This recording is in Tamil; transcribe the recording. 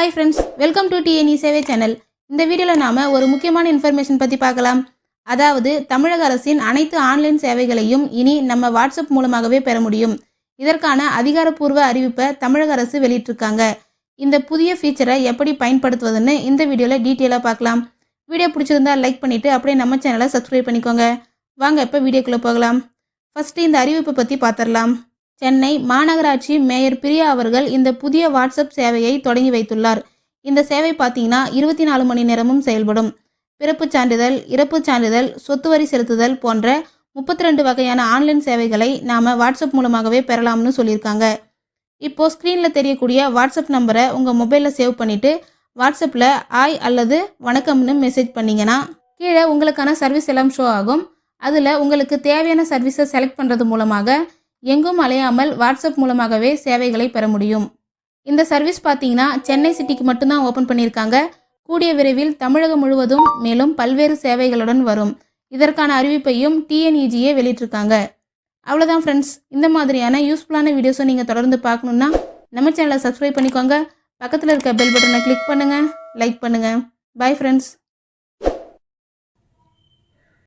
Hi friends welcome to TNE சேவை சேனல் இந்த வீடியோவில் நாம் ஒரு முக்கியமான இன்ஃபர்மேஷன் பற்றி பார்க்கலாம். அதாவது தமிழக அரசின் அனைத்து ஆன்லைன் சேவைகளையும் இனி நம்ம வாட்ஸ்அப் மூலமாகவே பெற முடியும். இதற்கான அதிகாரப்பூர்வ அறிவிப்பை தமிழக அரசு வெளியிட்டிருக்காங்க. இந்த புதிய ஃபீச்சரை எப்படி பயன்படுத்துவதுன்னு இந்த வீடியோவில் டீட்டெயிலாக பார்க்கலாம். வீடியோ பிடிச்சிருந்தா லைக் பண்ணிவிட்டு அப்படியே நம்ம சேனலை சப்ஸ்கிரைப் பண்ணிக்கோங்க. வாங்க இப்போ வீடியோக்குள்ளே போகலாம். ஃபஸ்ட்டு இந்த அறிவிப்பை பற்றி பார்த்துடலாம். சென்னை மாநகராட்சி மேயர் பிரியா அவர்கள் இந்த புதிய வாட்ஸ்அப் சேவையை தொடங்கி வைத்துள்ளார். இந்த சேவை பார்த்தீங்கன்னா இருபத்தி நாலு மணி நேரமும் செயல்படும். பிறப்புச் சான்றிதழ் இறப்புச் சான்றிதழ் சொத்து வரி செலுத்துதல் போன்ற முப்பத்தி ரெண்டு வகையான ஆன்லைன் சேவைகளை நாம் வாட்ஸ்அப் மூலமாகவே பெறலாம்னு சொல்லியிருக்காங்க. இப்போது ஸ்க்ரீனில் தெரியக்கூடிய வாட்ஸ்அப் நம்பரை உங்கள் மொபைலில் சேவ் பண்ணிவிட்டு வாட்ஸ்அப்பில் ஆய் அல்லது வணக்கம்னு மெசேஜ் பண்ணிங்கன்னா கீழே உங்களுக்கான சர்வீஸ் எல்லாம் ஷோ ஆகும். அதில் உங்களுக்கு தேவையான சர்வீஸை செலக்ட் பண்ணுறது மூலமாக எங்கும் அலையாமல் வாட்ஸ்அப் மூலமாகவே சேவைகளை பெற முடியும். இந்த சர்வீஸ் பார்த்தீங்கன்னா சென்னை சிட்டிக்கு மட்டும்தான் ஓப்பன் பண்ணியிருக்காங்க. கூடிய விரைவில் தமிழகம் முழுவதும் மேலும் பல்வேறு சேவைகளுடன் வரும். இதற்கான அறிவிப்பையும் டிஎன்இஜியே வெளியிட்டிருக்காங்க. அவ்வளோதான் ஃப்ரெண்ட்ஸ் இந்த மாதிரியான யூஸ்ஃபுல்லான வீடியோஸை நீங்கள் தொடர்ந்து பார்க்கணுன்னா நம்ம சேனலை சப்ஸ்கிரைப் பண்ணிக்கோங்க. பக்கத்தில் இருக்க பெல் பட்டனை கிளிக் பண்ணுங்கள் லைக் பண்ணுங்கள் பாய் ஃப்ரெண்ட்ஸ்